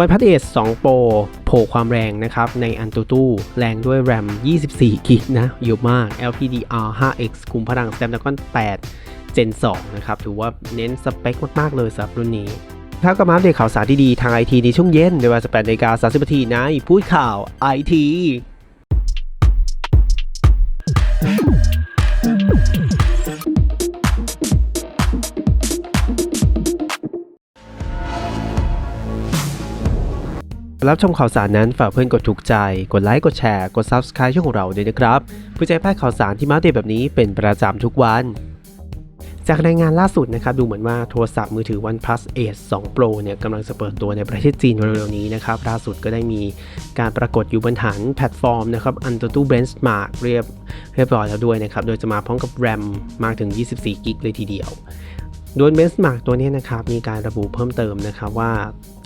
วันพัดเอส2 Pro โผล่ความแรงนะครับในอันตูตู้แรงด้วย RAM 24 กิกนะเยอะมาก LPDR 5X คุมพลัง Snapdragon 8 Gen 2 นะครับ ถือว่าเน้นสเปคมาก ๆ เลยสำหรับรุ่นนี้ถ้ากับมาอัปเดตข่าวสารที่ดีทางไอทีในช่วงเย็นในเวลา18นาฬิกา30นาทีในพูดข่าวไอที รับชมข่าวสารนั้นฝากเพื่อนกดถูกใจ กดไลค์ กดแชร์ กด Subscribe ช่องของเราด้วยนะครับเพื่อจะให้พลาดข่าวสารที่มาเดตแบบนี้เป็นประจำทุกวัน จากรายงานล่าสุดนะครับดูเหมือนว่าโทรศัพท์มือถือ OnePlus 8 2 Pro เนี่ยกำลังจะเปิดตัวในประเทศจีนเร็วๆนี้นะครับล่าสุดก็ได้มีการปรากฏอยู่บนฐานแพลตฟอร์มนะครับ Antutu Benchmark เรียบเรียบร้อยแล้วด้วยนะครับโดยจะมาพร้อมกับ RAM มากถึง 24กิกเลยทีเดียวโดย Benchmark ตัวนี้นะครับมีการระบุเพิ่มเติมนะครับว่า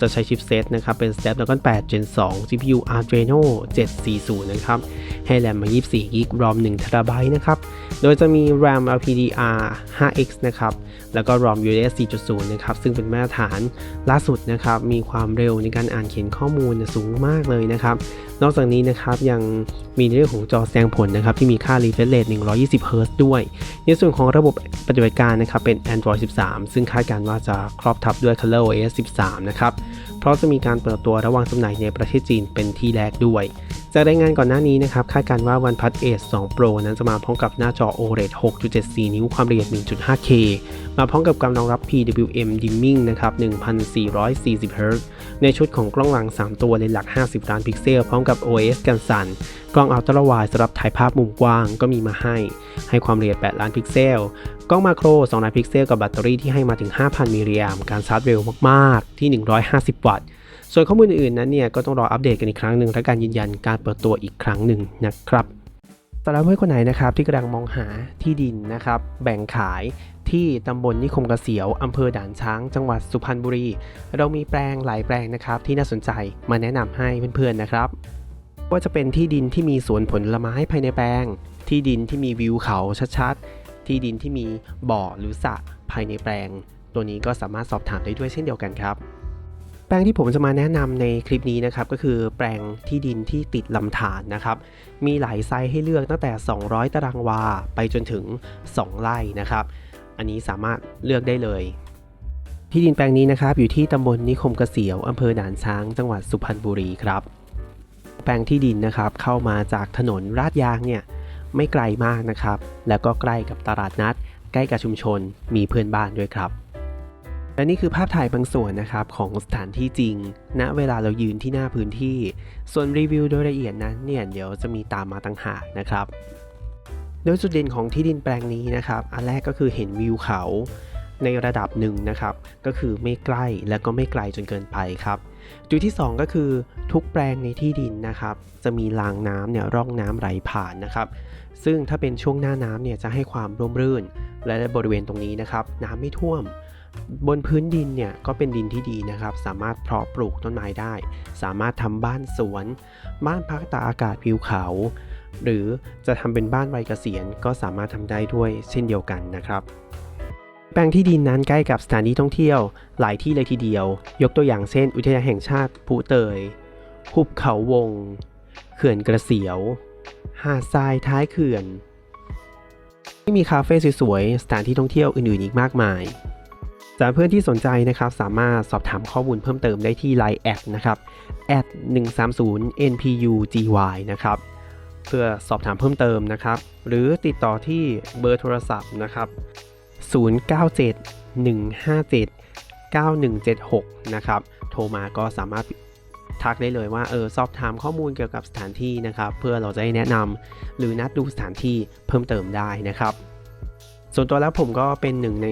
จะใช้ชิปเซตนะครับ เป็น Snapdragon 8 Gen 2 GPU Adreno 740 นะครับ ให้แรมมา 24กิก ROM 1 TB นะครับ โดยจะมี RAM LPDR 5X นะครับ แล้วก็ ROM UFS 4.0 นะครับ ซึ่งเป็นมาตรฐานล่าสุดนะครับ มีความเร็วในการอ่านเขียนข้อมูลสูงมากเลยนะครับ นอกจากนี้นะครับยังมีในเรื่องของจอแสดงผลนะครับ ที่มีค่า refresh rate 120 Hz ด้วย ในส่วนของระบบปฏิบัติการนะครับเป็น Android 13 ซึ่งคาดการณ์ว่าจะครอบทับด้วย ColorOS 13 นะครับ เพราะจะมีการเปิดตัวระหว่างจำหน่ายในประเทศจีนเป็นที่แรกด้วย จากรายงานก่อนหน้านี้นะครับคาดการณ์ว่า OnePlus 8 2 Pro นั้นจะมาพร้อมกับหน้าจอ OLED 6.74 นิ้วความละเอียด 1.5K มาพร้อมกับการรองรับ PWM dimming นะครับ1440 Hz ในชุดของกล้องหลัง 3 ตัวเลนส์หลัก 50 ล้านพิกเซล พร้อมกับ OS กันสั่น กล้องอัลตร้าไวด์สำหรับถ่ายภาพมุมกว้างก็มีมาให้ ให้ความละเอียด 8 ล้านพิกเซล กล้องมาโคร2ล้านพิกเซลกับแบตเตอรี่ที่ให้มาถึง 5,000 มิลลิแอมป์การชาร์จเร็วมาก ๆ ที่ 150 วัตต์ ส่วนข้อมูลอื่นๆนั้นเนี่ยก็ต้องรออัปเดตกันอีกครั้งหนึ่งและการยืนยันการเปิดตัวอีกครั้งหนึ่งนะครับสำหรับเพื่อนคนไหนนะครับที่กำลังมองหาที่ดินนะครับแบ่งขายที่ตำบลนิคมเกษียวอำเภอด่านช้าง จังหวัดสุพรรณบุรี เรามีแปลงหลายแปลงนะครับที่น่าสนใจมาแนะนำให้เพื่อนๆนะครับว่าจะเป็นที่ดินที่มีสวนผลไม้ภายในแปลง ที่ดินที่มีวิวเขาชัดๆ ที่ดินที่มีบ่อหรือสระภายในแปลง ตัวนี้ก็สามารถสอบถามได้ด้วยเช่นเดียวกันครับ แปลงที่ผมจะมาแนะนำในคลิปนี้นะครับก็คือแปลงที่ดินที่ติดลำธารนะครับ มีหลายไซส์ให้เลือกตั้งแต่ 200 ตารางวาไปจนถึง 2 ไร่นะครับ อันนี้สามารถเลือกได้เลยที่ดินแปลงนี้นะครับอยู่ที่ตำบลนิคมเกษียวอำเภอด่านช้าง จังหวัดสุพรรณบุรีครับ แปลงที่ดินนะครับเข้ามาจากถนนลาดยางเนี่ย ไม่ไกลมากนะครับ แล้วก็ใกล้กับตลาดนัด ใกล้กับชุมชน มีเพื่อนบ้านด้วยครับ และนี่คือภาพถ่ายบางส่วนนะครับของสถานที่จริง ณ เวลาเรายืนที่หน้าพื้นที่ ส่วนรีวิวโดยละเอียดนั้นเนี่ยเดี๋ยวจะมีตามมาต่างหากนะครับ โดยจุดเด่นของที่ดินแปลงนี้นะครับ อันแรกก็คือเห็นวิวเขา ในระดับหนึ่งนะครับ ก็คือไม่ใกล้และก็ไม่ไกลจนเกินไปครับ จุดที่ 2 ก็คือทุกแปลงในที่ดินนะครับ จะมีรางน้ำเนี่ยร่องน้ำไหลผ่านนะครับ ซึ่งถ้าเป็นช่วงหน้าน้ำเนี่ยจะให้ความร่มรื่น และบริเวณตรงนี้นะครับ น้ำไม่ท่วม บนพื้นดินเนี่ยก็เป็นดินที่ดีนะครับ สามารถเพาะปลูกต้นไม้ได้ สามารถทำบ้านสวน บ้านพักตากอากาศวิวเขาหรือจะทำเป็นบ้านวัยเกษียณก็สามารถทำได้ด้วยเช่นเดียวกันนะครับ แปลงที่ดินนั้นใกล้กับสถานที่ท่องเที่ยวหลายที่เลยทีเดียว ยกตัวอย่างเช่น อุทยานแห่งชาติภูเตย หุบเขาวง เขื่อนกระเสียว หาดทรายท้ายเขื่อนที่มีคาเฟ่สวยๆ สถานที่ท่องเที่ยวอื่นๆ อีกมากมายสำหรับเพื่อนที่สนใจนะครับ สามารถสอบถามข้อมูลเพิ่มเติมได้ที่ Line แอดนะครับ130 npugy นะครับ เพื่อสอบถามเพิ่มเติมนะครับ หรือติดต่อที่เบอร์โทรศัพท์นะครับ 0971579176 นะครับ โทรมาก็สามารถทักได้เลยว่าเออสอบถามข้อมูลเกี่ยวกับสถานที่นะครับ เพื่อเราจะได้แนะนำหรือนัดดูสถานที่เพิ่มเติมได้นะครับ ส่วนตัวแล้วผมก็เป็นหนึ่งใน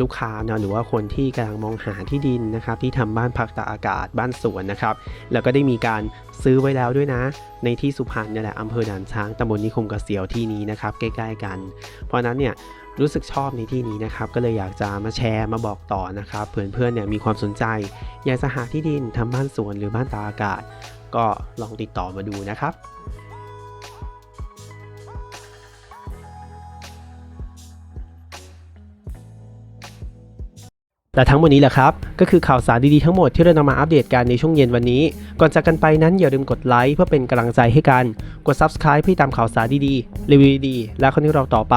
ลูกค้าเนะหรือว่าคนที่กำลังมองหาที่ดินนะครับ ที่ทำบ้านพักตากอากาศบ้านสวนนะครับ แล้วก็ได้มีการซื้อไว้แล้วด้วยนะ ในที่สุพรรณนี่แหละอำเภอด่านช้างตำบลนิคมเกษียวที่นี้นะครับ ใกล้ ๆ กัน เพราะนั้นเนี่ย รู้สึกชอบในที่นี้นะครับ ก็เลยอยากจะมาแชร์มาบอกต่อนะครับเพื่อนๆเนี่ยมีความสนใจ อยากจะหาที่ดินทำบ้านสวนหรือบ้านตาอากาศ ก็ลองติดต่อมาดูนะครับแต่ทั้งหมดนี้แหละครับ ก็คือข่าวสารดีๆทั้งหมดที่เรานำมาอัปเดตกันในช่วงเย็นวันนี้ ก่อนจากกันไปนั้นอย่าลืมกดไลค์เพื่อเป็นกำลังใจให้กัน กด Subscribe เพื่อตามข่าวสารดีๆรีวิวดีๆและคอนเทนต์เราต่อไป